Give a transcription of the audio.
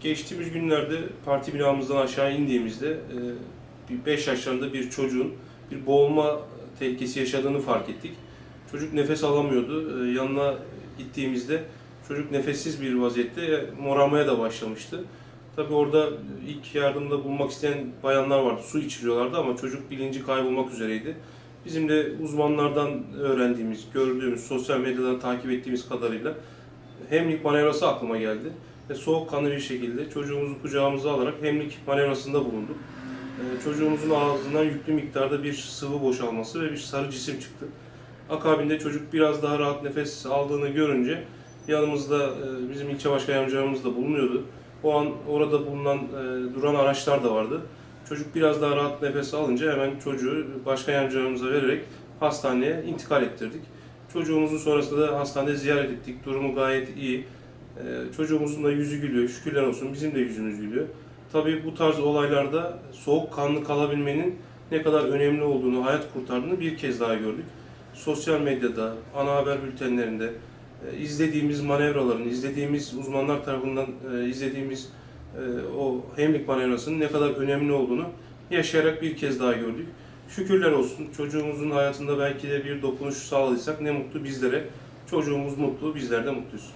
Geçtiğimiz günlerde parti binamızdan aşağı indiğimizde e, bir 5 yaşlarında bir çocuğun bir boğulma tehlikesi yaşadığını fark ettik. Çocuk nefes alamıyordu. E, Yanına gittiğimizde çocuk nefessiz bir vaziyette morarmaya da başlamıştı. Tabii orada ilk yardımda bulunmak isteyen bayanlar vardı. Su içiriyorlardı ama çocuk bilinci kaybolmak üzereydi. Bizim de uzmanlardan öğrendiğimiz, gördüğümüz, sosyal medyadan takip ettiğimiz kadarıyla hemlik manevrası aklıma geldi. Ve soğukkanlı bir şekilde çocuğumuzu kucağımıza alarak hemlik manevrasında bulunduk. Ee, Çocuğumuzun ağzından yüklü miktarda bir sıvı boşalması ve bir sarı cisim çıktı. Akabinde çocuk biraz daha rahat nefes aldığını görünce yanımızda e, bizim ilçe başkan yardımcımız da bulunuyordu. O an orada bulunan e, duran araçlar da vardı. Çocuk biraz daha rahat nefes alınca hemen çocuğu başkan yardımcımıza vererek hastaneye intikal ettirdik. Çocuğumuzu sonrasında da hastanede ziyaret ettik. Durumu gayet iyi. Ee, çocuğumuzun da yüzü gülüyor. Şükürler olsun bizim de yüzümüz gülüyor. Tabii bu tarz olaylarda soğukkanlı kalabilmenin ne kadar önemli olduğunu, hayat kurtardığını bir kez daha gördük. Sosyal medyada, ana haber bültenlerinde e, izlediğimiz manevraların, izlediğimiz uzmanlar tarafından e, izlediğimiz e, o hemlik manevrasının ne kadar önemli olduğunu yaşayarak bir kez daha gördük. Şükürler olsun çocuğumuzun hayatında belki de bir dokunuş sağladıysak ne mutlu bizlere. Çocuğumuz mutlu, bizler de mutluyuz.